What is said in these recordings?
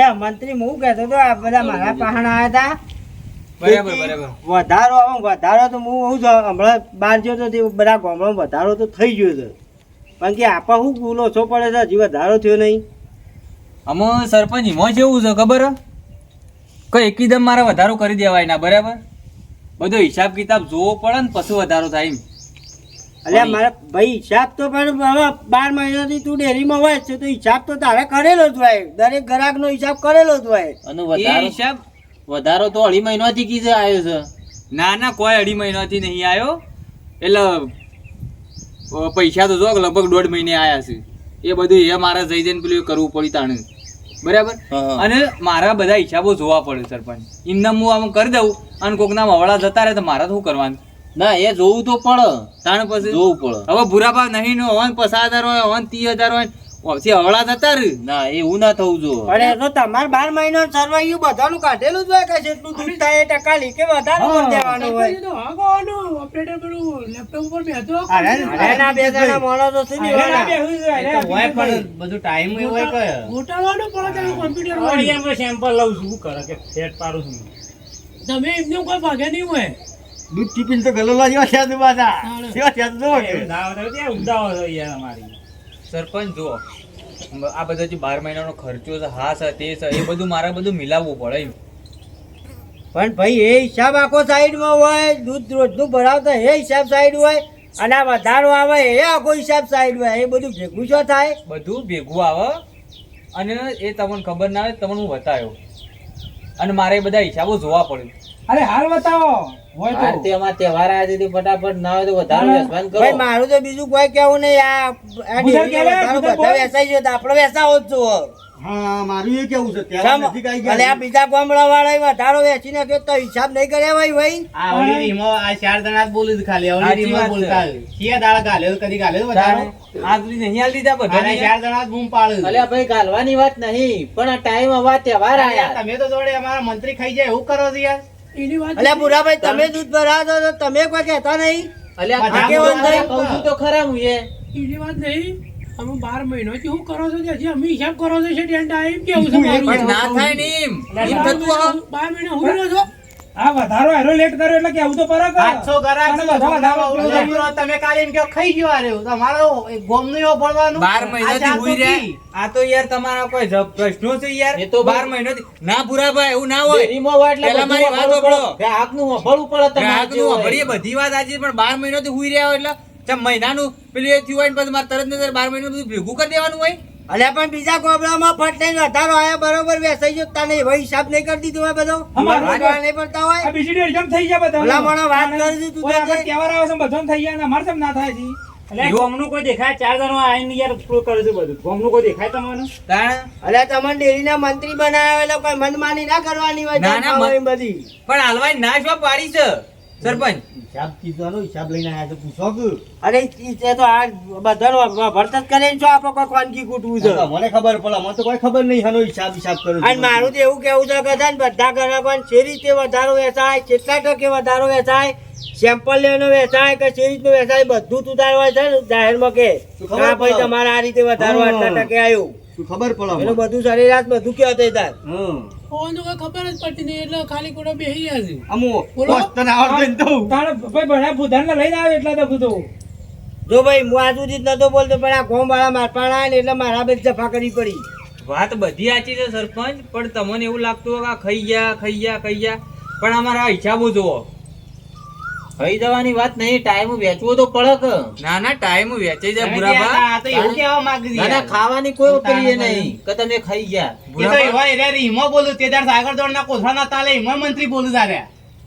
અરે મંત્રી હું કહેતો તો આ બધા મારા પહાણા આવ્યા હતા. બરાબર બરાબર. વધારો વધારો તો હું હું હમણાં બહાર ગયો તો તે બધા ગામડામાં વધારો તો થઈ ગયો છે પણ કે આપા શું ગુલો છો પડે છે હજી વધારો થયો નહીં. આમાં સરપંચ એમાં જેવું છે ખબર કઈ એકદમ મારે વધારો કરી દેવાય ના બરાબર? બધો હિસાબ કિતાબ જોવો પડે ને પછી વધારો થાય એમ. અલ્યા મારા ભાઈ હિસાબ તો પણ હવે બાર મહિનાથી તું ડેરીમાં હોય છે તો હિસાબ તો તારે કરેલો જ હોય. દરેક ગ્રાહકનો હિસાબ કરેલો જ હોય. અને વધારો હિસાબ વધારો તો અઢી મહિનાથી કીધે આવ્યો છે? ના ના કોઈ અઢી મહિનાથી નહીં આવ્યો એટલે પૈસા તો જો લગભગ દોઢ મહિને આવ્યા છે. એ બધું એ મારે જઈ જઈને પેલું કરવું પડી તાણે. બરાબર? અને મારા બધા હિસાબો જોવા પડે સરપંચ. એમને હું આમ કરી દઉં અને કોકના મવડા જતા રહે તો મારા શું કરવાનું? ના એ જોવું તો પડે. તાણ પછી? જોવું પડે. હવે ભૂરા ભાવ નહીં નો હોય પચાસ હજાર હોય હોય ત્રીસ હજાર હોય પછી ઓછી હવળા જતા રહે. ના એવું ના થવું જો અરે તો તમારે બાર મહિના સર્વાયું બધાનું કાઢેલું જ હોય કે જેટલું દૂર થાય એ ટકા લીકે વધારે કરી દેવાનું હોય? તો operator પેલું લેપટોપ ઉપર બેઠો અરે ના બે જણા માણસો હોય કે? ગોટાળવાનું પડે કે સેટ પાડું છું તમે એમને કોઈ ભાગે નહીં હોય. દૂધ ટિફિન તો ગલોલા જેવા છે પાછા તાણે. કેવા છે યાર અમારી. સરપંચ જુઓ. આ બધો જે બાર મહિનાનો ખર્ચો છે હા છે તે છે એ બધું મારે બધું મિલાવવું પડે પણ ભાઈ એ હિસાબ આખો સાઈડમાં હોય દૂધ રોજનું ભરાવતા એ હિસાબ સાઈડ હોય અને આ વધારો આવે એ આખો હિસાબ સાઈડ હોય એ બધું ભેગું શું થાય? બધું ભેગું આવે અને એ તમને ખબર ના આવે તમને હું બતાવ્યો. અને મારે એ બધા હિસાબો જોવા પડ્યું. અરે હાલ બતાવો. હોય આ તો. તેમાં તહેવાર આવ્યા છે ફટાફટ ના હોય તો વધારો વેચવાન કરો. ભાઈ મારું તો બીજું કોઈ કેવું નહીં. આ આ ગુજરાત ડેરીનો કહેવાય, વધારો ગુજરાત બધા બોલ. ગયો આપણે વેચાવો જ છો હા મારું એ કેવું છે ત્યારે નજીક આવી અલે આ બીજા ગામડા વાળા વધારો વેચી નાખ્યો તો હિસાબ નહીં કર્યા ભાઈ ભાઈ? આ ઓલી રીમો આ ચાર જણા જ બોલું ખાલી. સાચી વાત છે. શિયા દાળ ગાલ્યો કદી ગાલ્યો તારે આ નહીં હાલ દીધા બધા જણા જ બૂમ પાડે અલ્યા ભાઈ ગાલવાની વાત નહીં પણ આ ટાઈમ આવા તહેવાર આયા. તમે તો જોડે અમારા મંત્રી ખાઈ જાય એવું કરો છો યાર. અલ્યા બુરાભાઈ તમે દૂધ ભરાવો તો તમે કોઈ કહેતા નહીં? અલ્યા આગેવાન બોલતા કહું છું તો ખરા હું એ. એની વાત નહીં. અમે બાર મહિનાથી શું કરો છો કે હજી અમે હિસાબ કરો છો છે time કેવું છે પણ ના થાય ને એમ. એમ થતું આ બાર મહિના હું રહ્યો છો? આ વધારો હેરો લેટ કર્યો એટલે કેવું તો ફરક આછો આઠસો ગરાક અને બધા વધારો છે. તમે કાલે એમ કે ખાઈ ગયો આ રહ્યું. તમારો ગોમનું એવો ભણવાનું. બાર આ મહિનાથી હુઈ રે આ તો યાર તમારો કોઈ જબ- પ્રશ્નો છે યાર. એ તો બાર મહિનાથી ના પૂરા ભાઈ એવું ના હોય. રીમો હોય એટલે પેલા મારી વાત સાંભળો. પડે. ગ્રાહકનું વાપરવું પડે તમારે આગનું ભળીએ બધી વાત આજે પણ બાર મહિનાથી હુઈ રહ્યા હોય એટલે ચમ મહિનાનું પેલું એ થયું હોય ને પછી મારે તરત ને તરત બાર મહિનાનું બધું ભેગું કરી દેવાનું હોય. અલ્યા પણ બીજા ગામડામાં ફટ લઈને વધારો આયા બરોબર વેચાઈ ગયો. તને એવો હિસાબ નહીં કરી દીધો હોય બધો. અમારું વાંચવા નહીં પડતા આ હોય બીજી ડેરી જમ થઈ ગયા બધા. ભલા માણસ વાત કરી દીધું તું કોઈ આપણે કે. તહેવાર આવે છે બધો થઈ ગયા ને સમ ના થાય જી તાણ? અલ્યા તમને ડેરીના મંત્રી બનાવ્યા એટલે કોઈ મનમાની ના કરવાની હોય ના, ના, બધી. પણ હાલવાય ના શું પાડી છે સરપંચ? હિસાબ કીધો હિસાબ લઈને આયા છે પૂછો કે. અરે એ તો આ બધાનો ભરત કરે ને છો આપણે કોઈ કોનકી કૂટવું છે? મને ખબર પડે મને તો કોઈ ખબર નહીં હાનો હિસાબ હિસાબ કરું અને મારું તો એવું કેવું છે કે બધા ગ્રાહકોને જે રીતે વધારો વેચાય કેટલા ટકે વધારો વેચાય સેમ્પલ લેવાનો વેચાય કે જે રીતનું વેચાય બધું જ ઉતારવા છે ને જાહેરમાં કે હા ભાઈ તમારે આ રીતે વધારો આટલા ટકે આવ્યું ખબર પડે એનું. બધું સરેરાશ બધું કહેવાય તે તાર? હમ. ફોન તો ખબર જ પડતી નહીં એટલે ખાલી ખોટા બેહી રહ્યા છે. અમુ. પોસ્ટને આવડતું તો તારે ભાઈ ભણ્યા ભૂધાનને લઈને આવે એટલા તો બધું. જો ભાઈ હું આજુ જ નતો બોલતો પણ આ ગોમ વાળા મારપાડા ને એટલે મારા બે જફા કરી પડી. વાત બધી સાચી છે સરપંચ પણ તમને એવું લાગતું હોય કે આ ખાઈ ગયા ખાઈ ગયા ખાઈ ગયા. પણ અમારા હિસાબો જુઓ ખાઈ જવાની વાત નહીં ટાઈમ વેચવો તો પડે ના ના ટાઈમ વેચાઈ જાય આ બુરાબા તો એવું કેવા માંગે છે ના ના ખાવાની કોઈ પેલી નહીં કે તમે ખાઈ ગયા. એ તો એવા એરિયા રે, હિમો બોલું તે દાડ સાગર દોડના કોથળાના તાલે હિમો મંત્રી બોલું તારે.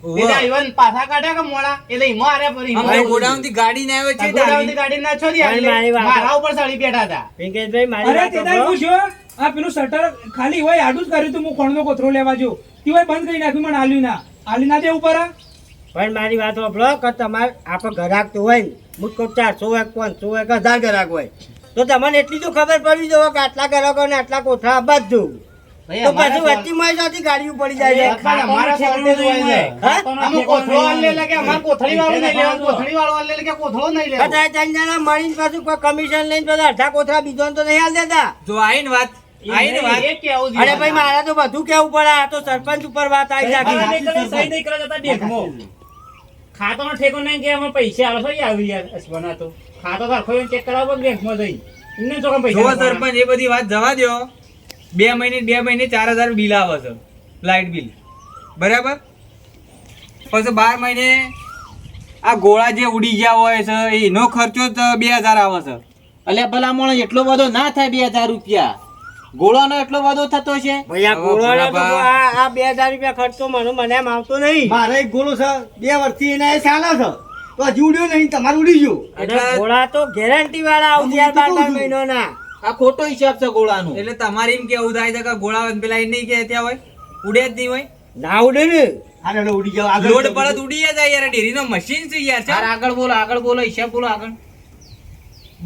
ઉવ્વ. ઈવન પાછા કાઢ્યા કે મોડા? એટલે હિમો આરે પર હિમો ગોડાઉનથી ગાડી ના આવે છે ગોડાઉનથી ગાડી ના છોડી મારી- ઉપર સાડી બેઠા હતા. પિંકેશભાઈ મારી અરે વાત તે પૂછ્યો આ પેલું શટર ખાલી હોય આડું જ કર્યું તું હું કોણનો કોથરો લેવા જો તે હોય બંધ કરી નાખ્યું મને આલ્યું ના. આલી ના દે ઉપર આ? પણ મારી વાત સાંભળો કે તમારે આપણે ઘરાકતું હોય ને મુજકો ચારસો એક પાંચસો હોય કે હજાર ઘરાક હોય. તો તમને એટલી તો ખબર પડવી જોઈએ કે આટલા ઘરાકો ને આટલા કોઠા આપવા જ જોઉં ભાઈ, તો વચ્ચે ગાડીઓ પડી જાય. હા? મળીને પાછું કોઈ કમિશન લઈને બધા અડધા કોથળા બીજો તો નહીં હાલ દેતા. જો આઈને વાત આઈ ને વાત. એ કેવું અરે ભાઈ મારે તો બધું કેવું પડે આ તો સરપંચ ઉપર વાત આવી અરે ડેકમાં. ખાતાનો ઠેકો નહીં કે અમે પૈસા આલો છો આવી અશ્વના તો. ખાતો સરખો ચેક કરાવો બેંકમાં જઈ એમને તો પૈસા સરપંચ એ બધી વાત જવા દો બે મહિને બે મહિને ચાર હજાર બિલ આવે છે લાઇટ બિલ. બરાબર? પછી બાર મહિને આ ગોળા જે ઉડી ગયા હોય છે એનો ખર્ચો બે હજાર આવે છે. એટલે ભલામણ એટલો બધો ના થાય બે હજાર રૂપિયા. ગોળાનો એટલો બધો થતો છે? ભૈયા ગોળાનો તો આ આ 2000 રૂપિયા ખર્ચો મને મને એમ આવતો નહીં. મારે એક ગોળો છે બે વર્ષથી એને એ ચાલે છે. તો જુડ્યો નહીં તમારું ઉડી ગયો. એટલે ગોળા તો ગેરંટી વાળા આવશે યાર બાર બાર મહિનાના. આ ખોટો હિસાબ છે ગોળાનો. એટલે તમારે એમ કેવું થાય છે કે ગોળા પેલા એ નહીં કે ત્યાં હોય? ઉડે જ નહીં હોય? ના ઉડે ને. ઉડી જાવ આગળ લોડ ઉડી જાય યાર ડેરીનો મશીન છે યાર આગળ બોલો આગળ બોલો હિસાબ બોલો આગળ.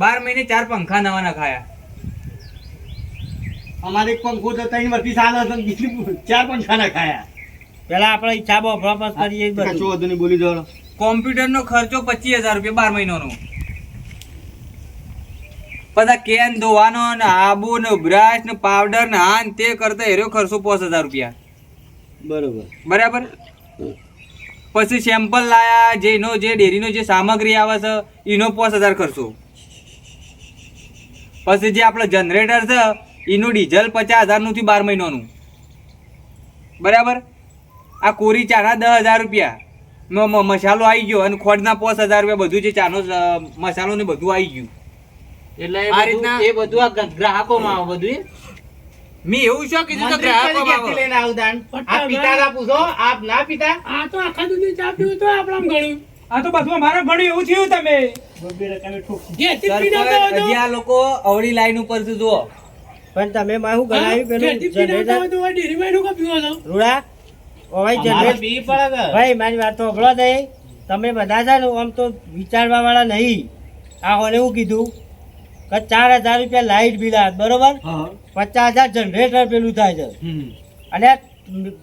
બાર મહિને ચાર પંખા નવા ના ખાયા. અમારે એક પંખો તો ત્રણ વર્ષથી ચાલે છે ચાર પણ ના ખાયા. પેલા આપણે હિસાબ વાપસ કરીએ એ વધુ નહીં બોલી જવાનો કોમ્પ્યુટર નો ખર્ચો પચીસ હજાર રૂપિયા બાર મહિનાનો. બધા કેન ધોવાનો ને આબુ ને બ્રશ ને પાવડર ને આ તે કરતા એરો ખર્ચો પાંચ હજાર રૂપિયા. બરોબર. બરાબર? પછી સેમ્પલ લાયા જેનો જે ડેરીનો જે સામગ્રી આવે છે એનો પાંચ હજાર ખર્ચો. પછી જે આપણે જનરેટર છે એનું ડીઝલ પચાસ હજારનું થયું બાર મહિનાનું. બરાબર? આ કોરી ચાના દસ હજાર રૂપિયા. મસાલો આવી ગયો અને ખોડના પાંચ હજાર રૂપિયા બધું જે ચાનો મસાલો ને બધું આવી ગયું. એટલે આ રીતના- એ બધું આ ગ્રાહકોમાં આવે બધું મેં એવું શું કીધું કે ગ્રાહકો લઈને આવું દાન? આ પૂછો આપ ના પિતા? આ તો આખા દુનિયા ચા પીવું તો આપણા ગણ્યું. આ તો બધું અમારે ઘણું એવું થયું તમે. ઘેરથી પીને આવતા હોય તો- હજી આ લોકો અવળી લાઈન ઉપર જુઓ. પણ તમે માં શું હા, ગણાવ્યું પેલું? જનરેટર? તો રૂડા ઓ ભાઈ અમારે જનરેટર. બી પડે ભાઈ મારી વાત તો અભળો દે તમે બધા છે ને આમ તો વિચારવા વાળા નહીં. આ હોને એવું કીધું કે ચાર હજાર રૂપિયા લાઇટ બિલ આવે બરોબર? પચાસ હજાર જનરેટર પેલું થાય છે. અને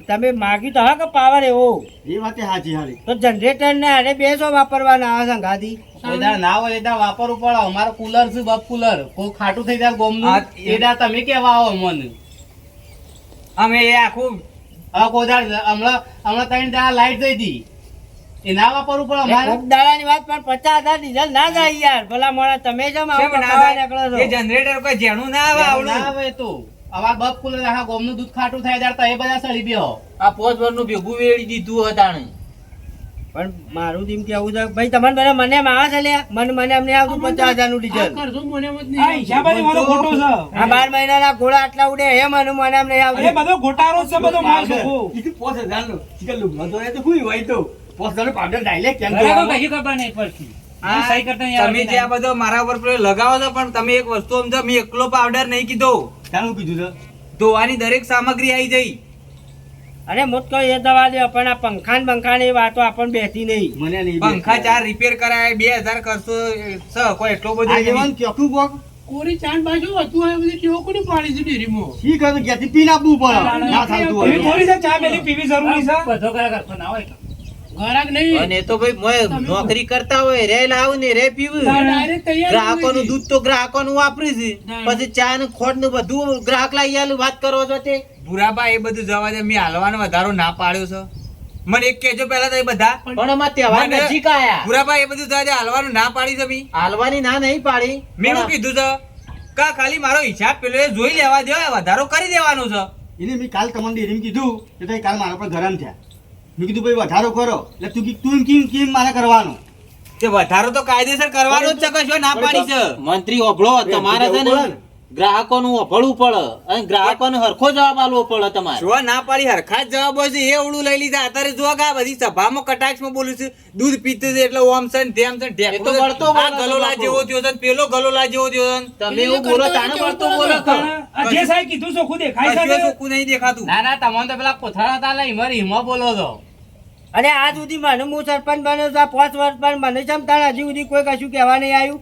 તમે માગી તો હા કે પાવર એવો? એ વાતે સાચી હારી. તો જનરેટર ને અરે બેસો વાપરવાના આવે સંગાથી બધા ના હોય એદા વાપરવું પડે. અમારો કુલર છે બપ કુલર કોઈ ખાટું થઈ જાય ગોમ આ- એદા તમે કેવા આવો મને અમે એ આખું હવે કોદાળ હમણાં હમણાં ત્રણ દાડા લાઈટ જઈ હતી. એ ના વાપરવું પડે અમારે? દાડાની વાત પણ પચાસ હજાર ડીઝલ ના જાય યાર. ભલા મોડા તમે જેમ આવું જનરેટર કોઈ જેનું ના આવે ના આવડું? આવે તો. અમાર બપ કુલર આખા ગોમનું દૂધ ખાટું થાય ત્યારે તો બધા સળી બેહો. આ પોચ વર્ષનું ભેગું વેડી દીધું હતાણે પણ મારું એમ કેવું છે ભાઈ તમને બધા મને એમ આવે છે લે મને મને એમ આવતું પચાસ હજારનું ડીઝલ ખર્ચો મને એમ જ આ હિસાબ જ મારો ખોટો છે. આ બાર મહિનાના ઘોડા આટલા ઉડે હે મને મને એમ નહીં અરે આવતું બધો ઘોટાળો છે બધો માલ છે પાંચ હજારનો. ચિકન લુગડો તો એ તો કોઈ હોય તો? પાંચ હજારનો પાવડર ડાયલે કેમ ઘરે તો કોઈ કશી ખબર નહીં પડતી. આ સહી કરતા નહીં તમે જે આ બધો મારા ઉપર લગાવો છો પણ તમે એક વસ્તુ સમજો મેં એકલો પાવડર નહીં કીધો. તારું કીધું છે? ધોવાની દરેક સામગ્રી આવી જઈ. અરે મોત કહો એ દવા દે પણ આ પંખા ને પંખા ની વાતો આપણ બેસી નહીં. મને નહીં પંખા ચાર રિપેર કરાય બે હજાર કરશો સ કોઈ એટલો બધો આ જવાનું ચોખ્ખું કોક? કોરી ચાંદ બાજુ હતું આ બધી ટેવો કોની પાડી છે ડેરીમાં? શી કરે તો ઘેરથી પીને પડે. ના ચાલતું હોય. થોડી છે ચા પેલી પીવી જરૂરી છે. બધો કરે કરતો ના હોય ઘરાક નહીં. અને એ તો ભાઈ મોય નોકરી કરતા હોય રે લાવ ને રે પીવું. ગ્રાહકોનું દૂધ તો ગ્રાહકોનું વાપરી છે. પછી ચા ને ખોટનું બધું ગ્રાહક લઈ આલું વાત કરો છો તે? બુરાબા એ બધું જવા દે મેં હાલવાનો વધારો ના પાડ્યો છો. મને એક કેજો પહેલા તો એ બધા. પણ અમાર તહેવાર નજીક આયા. બુરાબા એ બધું જવા દે હાલવાનું ના પાડી છે મેં. હાલવાની ના નહીં પાડી. મેં શું કીધું છે? કા ખાલી મારો હિસાબ પેલો એ જોઈ લેવા દે વધારો કરી દેવાનો છે. એને મેં કાલ તમને કીધું કે ભાઈ કાલ મારા પર ગરમ થયા મેં કીધું ભાઈ વધારો કરો. એટલે તું કી- તું કેમ કેમ મારે કરવાનો? તે વધારો તો કાયદેસર કરવાનો જ છે કશો ના પાડી છે. મંત્રી ઓભળો તમારે છે ને. ગ્રાહકોનું ઓભળવું પડે અને ગ્રાહકોને હરખો જવાબ આલવો પડે તમારે. જો ના પાડી હરખા જ જવાબ હોય છે એ ઓળું લઈ લીધા. અત્યારે જો કે આ બધી સભામાં કટાક્ષમાં બોલું છું દૂધ પીતું છે એટલે ઓમ છે ને તેમ છે ને ઢેકણું તો વળતો ગલોલા જેવો થયો છે ને પેલો ગલોલા જેવો થયો છે તમે એવું બોલો તાને વળતો બોલો જે સાહેબ કીધું ચોખ્ખું દેખાય છે ને? ચોખ્ખું નહીં દેખાતું. ના ના તમને તો પેલા કોથળા હતા લઈ મરી હિમો બોલો છો અને આ સુધી મને હું સરપંચ બન્યો છું આ પાંચ વર્ષ પણ મને ચમ તાણ હજી સુધી કોઈ કશું કહેવા નહીં આવ્યું?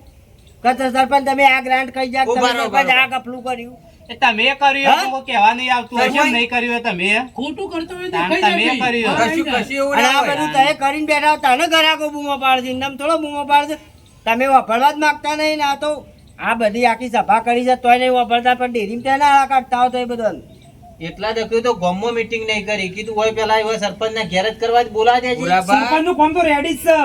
કે સરપંચ તમે આ ગ્રાન્ટ કહી જા તમે સરપંચ આ કપલું કર્યું. તમે કર્યું તો કોઈ નહીં આવતું હશે નહીં કર્યું તમે? ખોટું કરતો હોય તો તમે કર્યું. કશું કશું એવું આ બધું તમે કરીને બેઠા હો, તને ઘરાકો બૂમો પાડશે એમ થોડો બૂમો પાડશે. તમે વાપરવા જ માંગતા નહીં ને આ તો. આ બધી આખી સભા કરી છે તોય નહીં વફળતા પણ ડેરીમાં ત્યાં ના કાઢતા હોય તો એ બધું એટલા દખ્યું તો ગોમો મીટિંગ નહીં કરી. કીધું હોય પેલા એવા સરપંચ ના ઘેર જ કરવા બોલા દે સરપંચનું ફોન તો રેડી જ છે.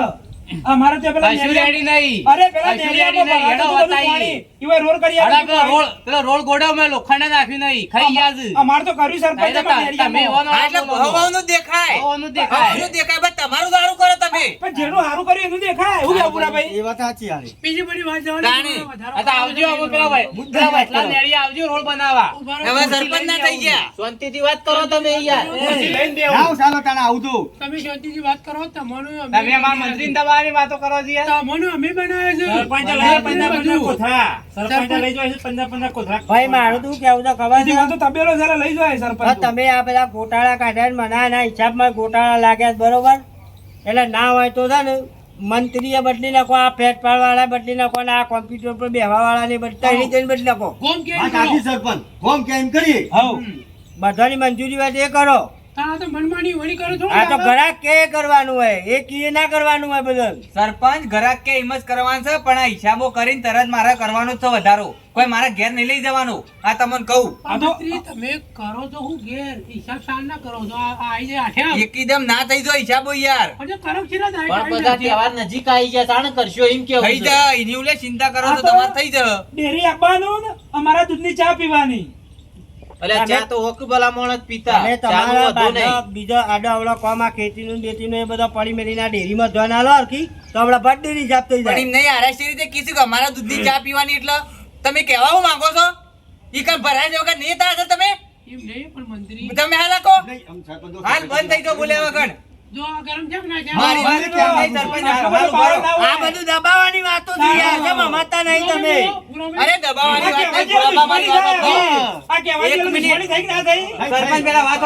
અમારે ત્યાં પેલા રેડી નહીં અરે પેલા રેડી નહીં. ભરાતું હેડો હતું બધું બતાઈએ. પાણી. ઈવોય રોડ કરી અરે આપ્યું પેલો પાણી. રોડ પેલો રોડ લોખંડે નાખ્યું નહીં ખાઈ ગયા છે અમારે તો કર્યું સરપંચે નહીં તો પણ તા- તમે નેલિયામાં. એવાનો હા, એટલે બોલો. દેખાય ભવવાનું દેખાય. ભવવાનું દેખાય બસ તમારું સારું કરો તમે પણ જેનું સારું કર્યું એનું દેખાય એવું કેવું ભૂરાભાઈ? એ વાત સાચી હારી બીજી બધી વાત જવા દે, તાણી. વધારો આ આવજો અમે પેલા ભાઈ પેલા વચલા આવજો રોડ બનાવવા હવે સરપંચ ના થઈ ગયા શાંતિથી વાત કરો તમે યાર લઈને બેહું. જાઓ ચાલો તાણે આવું તમે શાંતિથી વાત કરો તમારું તમે અમારા મંત્રી દબાવવાની વાતો કરો છો યાર. અમે બનાવ્યા છે સરપંચ લઈ પંદર પંદર કોથળા. સરપંચ લઈ જાય છે પંદર પંદર કોથળા. ભાઈ મારું તું કેવું તો ખબર છે? તો તબેલો જરા લઈ જાય સરપંચ. તમે આ બધા ગોટાળા કાઢ્યા ને મને આના હિસાબમાં ગોટાળા લાગ્યા બરોબર? એટલે ના હોય તો છે ને મંત્રીએ બદલી નાખો આ ફેટ વાળા બદલી નાખો અને આ કોમ્પ્યુટર પર બેહવા વાળા ને ત્રણેય જણ બદલી નાખો? કોમ કેમ સરપંચ. હોમ કેમ કરીએ? બધાની મંજૂરી વાત એ કરો. આ તો મનમાની વળી કરો છો આ તો ઘરાક કે કરવાનું હોય? એ કીએ ના કરવાનું હોય બધું. સરપંચ ઘરાક કે એમ જ કરવાનું છે પણ આ હિસાબો કરીને તરત મારે કરવાનો છે વધારો. કોઈ મારા ઘેર નહીં લઈ જવાનું. આ તમને કહું. આ તો તમે કરો તો હું ઘેર. હિસાબ સાર ના કરો તો આ આ જાય આઠે એકદમ ના થઈ જાય હિસાબો યાર. પછી કરો છે ને પણ બધા તહેવાર નજીક આવી ગયા તાણ કરશો એમ કેવું થઈ જાય. એની ઉલે ચિંતા કરો તો તમારે થઈ જાય. ડેરી આપવાનું ને અમારા દૂધની ચા પીવાની. અલ્યા ચા તો હોક ભલા માણસ પીતા. તમે ચાનું તમારા નહીં. બાજુ આડો અવળો કોમ ખેતીનું બેતીનું એ બધો પડી મેલીને ડેરીમાં ધોન આલો હરખી તો આપણા બટ ડેરી જાપ થઈ જાય. એમ નહીં આરાશી રીતે કીધું કે અમારા દૂધની ચા પીવાની એટલે તમે કહેવા હું માંગો છો? ઈ કઈ ભરાય છે વગર નહીં થાય તમે? એમ નહીં પણ મંત્રી. તમે હાલ રાખો. નહીં, આમ સરપંચો હાલ બંધ થઈ જાઓ બોલ્યા વગર. આ ના બધો. ના દબાવવાની વાતો નહીં તમે? અરે દબાવવાની ના? સરપંચ પેલા વાત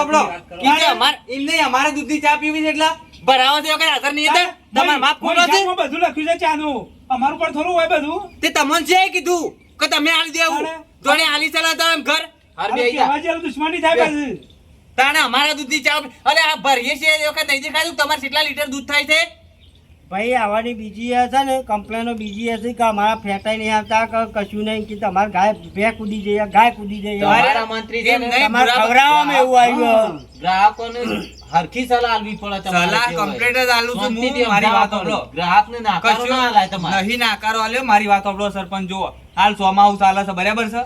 અમાર એમ નહીં અમારે દૂધની ચા પીવી છે એટલે. ભરાવાથી વગર હાજર નહીં તમારે માફ છે? બધું લખ્યું છે ચાનું. અમારું પણ થોડું હોય બધું. તે તમને છે કીધું કે તમે હાલી દેવું? જોડે હાલી ચલા એમ ઘર. દુશ્મની થાય. તાણે અમારા દૂધની ચા અરે આ ભરીએ છીએ એ વખત નહીં દેખાતું. તમારે કેટલા લીટર દૂધ થાય છે? ભાઈ આવવાની બીજી હશે ને કમ્પ્લેનો બીજી હશે કે અમારા ફેટાઈ નહીં આવતા કશું નહીં કે તમારે ગાય ભે કૂદી જઈએ ગાય કૂદી જઈએ ખવડાવવામાં એવું આવ્યું ગ્રાહકોને હરખી સલાહ આલવી પડે સલાહ કમ્પ્લેટ જ આલું છું હું. મારી વાત. સાંભળો. ગ્રાહકને નાકારો ના આલાય તમારે. નહીં નાકારો આલ્યો મારી વાત સાંભળો સરપંચ જુઓ. હાલ સોમાહુ ચાલે છે બરાબર છે?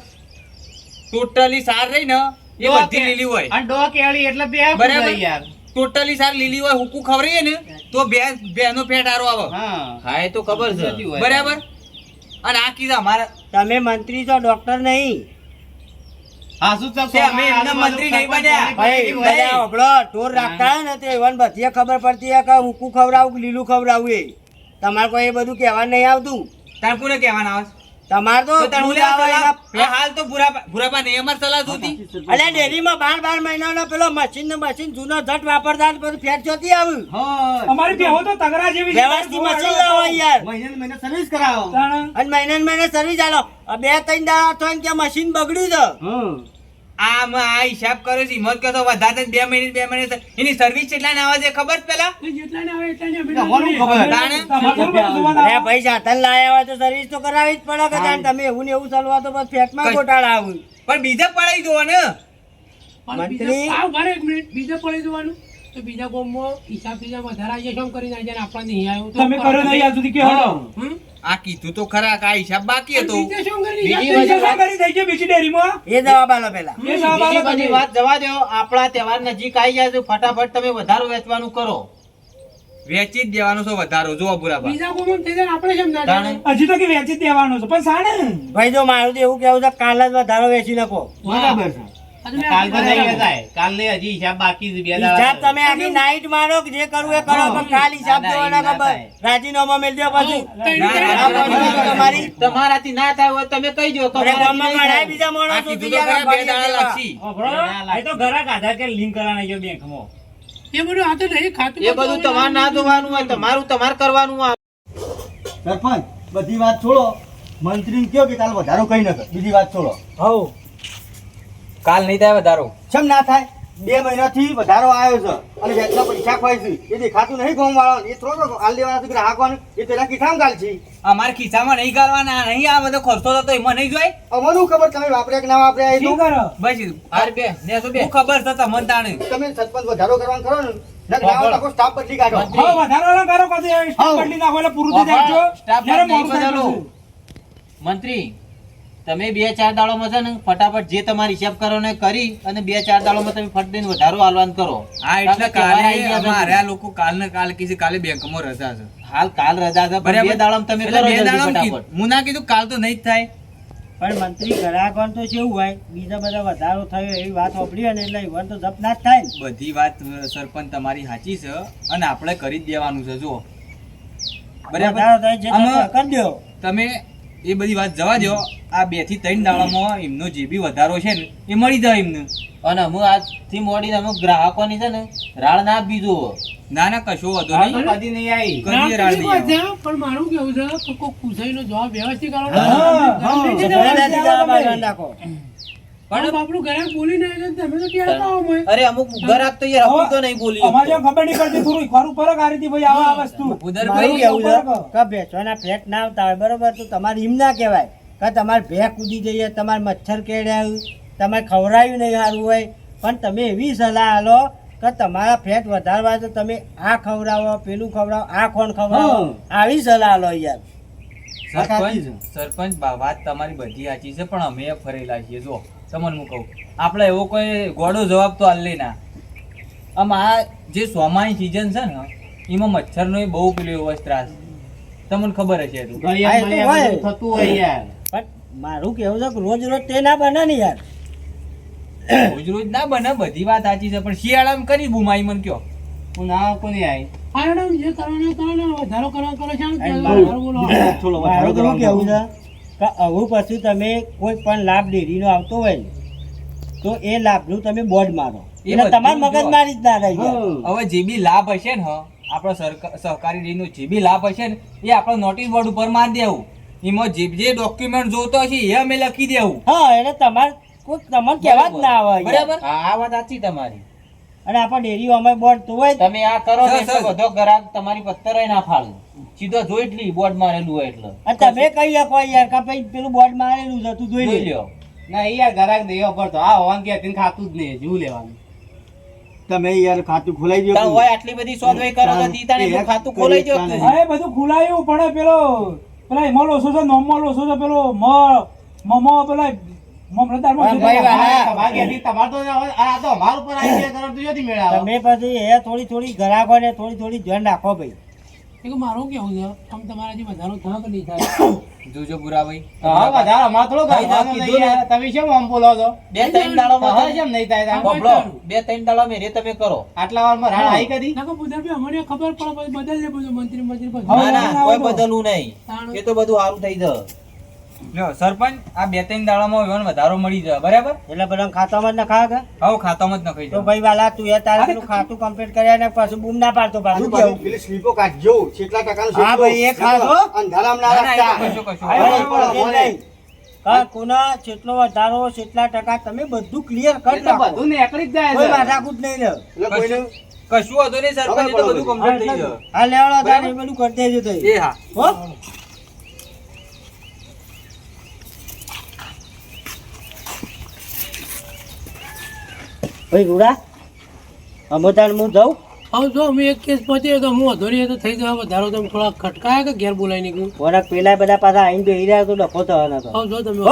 ટોટલી સાર રહી ને. એ બધી લીલી હોય. અને ડો કેળી એટલે બે બરાબર. યાર ટોટલી સાર લીલી હોય હુકુ ખવડાવીએ ને તો બે બેનો ફેટ આરો આવે. હા. એ તો ખબર છે. બરાબર? અને આ કીધા મારા તમે મંત્રી છો ડોક્ટર નહીં. હા શું ચાલ તે અમે એમના મંત્રી નહીં બન્યા. ભાઈ એવું બધા નહીં. હોભળો, ઢોર રાખતા ને બધી ખબર પડતી કે ઊંકું ખવડાવું લીલું ખવડાવું એ. તમારે કોઈ એ બધું કહેવા નહીં આવતું. તારે કોને કહેવાના આવે? તમારે તો તો હાલ તો ભૂરાપા ભૂરાપા નહીં અમારે સલાહ જોતી. અલ્યા ડેરીમાં બાર બાર મહિનાનો પેલો મશીન ને મશીન જૂનો જટ વાપરતા જોતી આવ્યું અમારી બેહો તો તગડા જેવી વ્યવસ્થિત મશીન લાવો યાર. મહિને મહિને સર્વિસ કરાવો. અને મહિને ને મહિને સર્વિસ આલો. બે ત્રણ દાડા ને કે મશીન બગડ્યું છે આમાં આ હિસાબ કર્યો છે હિંમત કહો વધારે બે મહિને બે મહિને એની સર્વિસ કેટલા ના આવે છે ખબર છે પેલા? ખબર. ભાઈ સાધન લાયા હોય તો સર્વિસ તો કરાવી જ પડે કે જાણે તમે એવું ને એવું ચાલવા તો બસ ફેટમાં ગોટાળા આવું. પણ બીજા પડાઈ દો ને. મંત્રી- બીજા આવ ભરે એક મિનિટ બીજે પડી જવાનું તો બીજા ગામમાં હિસાબ બીજા વધારે આવી જાય કરીને આવી આપણને નહીં આવ્યો તમે કરો નહીં આજ સુધી કે હલો આ કીધું તો ખરા આ હિસાબ બાકી હતો. બીજે શું કરીને બીજી હિસાબ બીજી થઈ જાય? શું કરી થઈ ગયું બીજી ડેરીમાં? એ જવાબ આલો પેલા. એ જવાબ આલો બધી વાત જવા દો. આપણા તહેવાર નજીક આવી જાય તો ફટાફટ તમે વધારો વેચવાનું કરો. વેચી જ દેવાનો છો વધારો. જો બુરાબા બીજા ગામમાં થઈ જાય આપણે કેમ ના હજી તો કે વેચી જ દેવાનો છે. પણ સાણે? ભાઈ જો મારું એવું કેવું છે કાલે જ વધારો વેચી નાખો. બરાબર છે. કાલ તો નહીં થાય કાલ ને હજી હિસાબ બાકી છે બે હિસાબ તમે આખી નાઈટ મારો કે જે કરવું એ કરો પણ કાલ હિસાબ ના, ના, જોવાના ખબર. રાજીનામા મેળ દો પછી. તમારી. તમારાથી ના થાય હોય તમે કહી દો તમારે ગામમાં નહીં બીજા માણસો કીધું તો બે દાડા દેવા. એ તો ઘરાક આધાર કે લિંક કરાવવાના છે બેંકમાં. એ બધું આ તો નહીં ખાતું એ બધું તમારે ના જોવાનું હોય તમારું તમારે કરવાનું હોય. સરપંચ બધી વાત છોડો. મંત્રી કયો કે કાલ વધારો કઈ ન કર બીજી વાત છોડો. કાલ નહીં થાય વધારો. કેમ ના થાય? બે મહિનાથી વધારો આવ્યો છે. અને વેચના પૈસા ખવાય છે એ દેખાતું નહીં ઘઉં વાળો એ થોડો હાલ દેવાના છે ગ્રાહકોને એ તેના ખિસ્સામાં ગાલ છે અમારે ખિસ્સામાં નહીં ગાલવાના નહીં આ બધો ખર્ચો થતો એમાં નહીં જોઈ અમારું ખબર તમે વાપર્યા કે ના વાપર્યા એ શું કરો? બસ હાર બે ને તો બે? ખબર છે તમને. તાણે. તમે સરપંચ વધારો કરવાનું કરો ને સ્ટાફ બદલી કાઢો. વધારો કરો કદી સ્ટાફ બદલી નાખો એટલે પૂરું થઈ જાય. જો સ્ટાફ જ્યારે નહીં મોડું થાય બદલો. પછી. મંત્રી તમે બે ચાર દાડોમાં છે ને ફટાફટ જે તમારી હિસાબ કરો ને કરી અને બે ચાર દાડોમાં તમે ફટ દઈને વધારો હાલવાન કરો. હા એટલે કાલે અમારે આ લોકો કાલ ને કાલ કીધું કાલે બેંકમાં રજા છે. હાલ કાલ રજા છે પણ બે દાડામાં તમે કરો બે દાડામાં. હું ના કીધું કાલ તો નહીં જ થાય. પણ મંત્રી ગ્રાહકોને તો કેવું હોય બીજા બધા વધારો થયો એવી વાત સાંભળી અને એટલે ઈવન તો જપ ના જ થાય બધી વાત સરપંચ તમારી સાચી છે અને આપણે કરી જ દેવાનું છે જો કરી દો. તમે એ બધી વાત જવા દો આ બેથી ત્રણ દાડામાં એમનો જે બી વધારો છે ને એ મળી જાય એમને. અને અમે આજથી મોડીને અમુક ગ્રાહકોની છે ને રાળ ના આપી દો ના ના કશો વધુ નહીં. કદી નહીં આવી. કદી રાળ નહીં પણ મારું કેવું છે કે કોઈ પૂછાઈનો જવાબ વ્યવસ્થિત કરો પણ છે, તમે તો ત્યાં આવો અમે. અરે અમુક ગ્રાહક તો યાર હપું તો નહીં બોલી અમારે જેમ ખબર નહીં પડતી થોડું ખરું ફરક આ રીતે ભાઈ આવા વસ્તુ. મારું ઉદરભાઈ કેવું કે ભેંસોના પેટ ના આવતા હોય બરોબર? તો તમારે એમ ના કહેવાય કે તમારે ભે કૂદી જઈએ તમારે મચ્છર કેળ્યા તમારે ખવરાયું નહીં સારું હોય. પણ તમે એવી સલાહ આલો કે તમારા ફેટ વધારવા તો તમે આ ખવડાવો પેલું ખવડાવો આ કોણ ખવડાવો. આવી સલાહ લો યાર. સરપંચ સરપંચ વાત તમારી બધી સાચી છે પણ અમે ફરેલા છીએ જો તમને હું કહું. આપણે એવો કોઈ ગોળો જવાબ તો હાલ ના. આમ આ જે સોમાની સિઝન છે ને એમાં મચ્છરનો એ બહુ પેલો એવો ત્રાસ. તમને ખબર હશે. થતું હોય યાર. પણ મારું કેવું છે કે રોજ રોજ તે ના બને ને યાર. રોજ રોજ ના બને બધી વાત સાચી છે પણ શિયાળામાં કરી બુમાઈ મને કયો? હું ના કોની આવી હા, મેડમ, જે કરવાનું એ કરો વધારો કરવા કરો છો. થોડો વધારો તો કરવાનો કેવું છે? કે આવું પછી તમે કોઈ પણ લાભ ડેરીનો આવતો હોય ને, તો એ લાભનું તમે બોર્ડ મારો. એટલે તમારે મગજ મારી જ ના રહી હવે જે બી લાભ હશે ને આપણો સહકારી ડેરીનો જે બી લાભ હશે ને એ આપણો નોટિસ બોર્ડ ઉપર મારી દેવું. એમાં જે જે ડોક્યુમેન્ટ જોતો હશે એ અમે લખી દેવું. હા એટલે તમારે કોઈ તમને કહેવા જ ના આવે બરાબર? આ વાત સાચી તમારી. અને આપણે ડેરીઓ અમે બોર્ડ તો તમે આ કરો ને તો બધો ગ્રાહક તમારી પત્તર ના ફાળે. સીધો જોઈ એટલી બોર્ડ મારેલું હોય એટલે. તમે કહી શકો યાર કે ભાઈ પેલું બોર્ડ મારેલું છે તું જોઈ લ્યો. ના યાર ગ્રાહક દેવો પડતો. આ હોવાન કે તેને ખાતું જ નહીં જીવ લેવાનું. તમે યાર ખાતું ખોલાઈ દો હોય આટલી બધી સોદવાઈ કરો તો દીતાને ખાતું ખોલાઈ ગયો. હા બધું ખુલાયું પણ પેલો પેલા એમાં લોસો છે નોમમાં લોસો છે પેલો મ મમો પેલા કરો તો જોથી મેળાવો. તમે પછી એ થોડી થોડી ગ્રાહકોને થોડી થોડી ધ્યાન રાખો ભાઈ. એ મારું કેવું છે? આમ તમારાથી વધારો થાય કે નહીં થાય. જોજો બુરાભાઈ. તમારો વધારે અમારે થોડો કીધું નહીં તમે કેમ આમ બોલો છો? બે ત્રણ દાડામાં તમારે કેમ નહીં થાય તાર? બે ત્રણ દાડા મેરે તમે કરો. આટલા કદી? બુધાભાઈ અમને ખબર પડે બદલ બદલજે બધું મંત્રી મંત્રી ના ના ના કોઈ બદલવું નહીં. એ તો બધું સારું થઈ જશે લ્યો સરપંચ આ બે ત્રણ દાડામાં એવાનો વધારો મળી જાય બરાબર? એટલે બધા ખાતામાં જ નખાવે કે? હવે ખાતામાં જ નખાઈ તો ભાઈ વાલા તું એ તારે પેલું ખાતું કમ્પ્લીટ કર્યા ને પાછું બૂમ ના પાડતો પાછું. કેવું પેલી સ્લીપો કાઢજો કેટલા ટકાનું હા ભાઈ, એ ખાધો. અંધારામ ના રાખતા. કોના કેટલો વધારો કેટલા ટકા તમે બધું ક્લિયર કરી નાખો. બધું નીકળી જ જાય કોઈ માથા માથાકૂટ નહીં લે કશું વાંધો નહીં સરપંચ તો બધું કમ્પ્લીટ થઈ જાય હા લેવડો તારે એ બધું કરી દેજો તઈ. એ હા. હો? ભાઈ રૂડા અમોતાન હું જાઉં? હવે જો અમે એક કેસ પહોંચીએ તો હું અધોરી તો થઈ ગયો વધારો તમે થોડા ખટકાયા કે ઘેર બોલાવી નીકળ્યું વરક પેલા બધા પાછા આઈને બેહી રહ્યા તો ડખો થવાના તો. હવે જો તમે.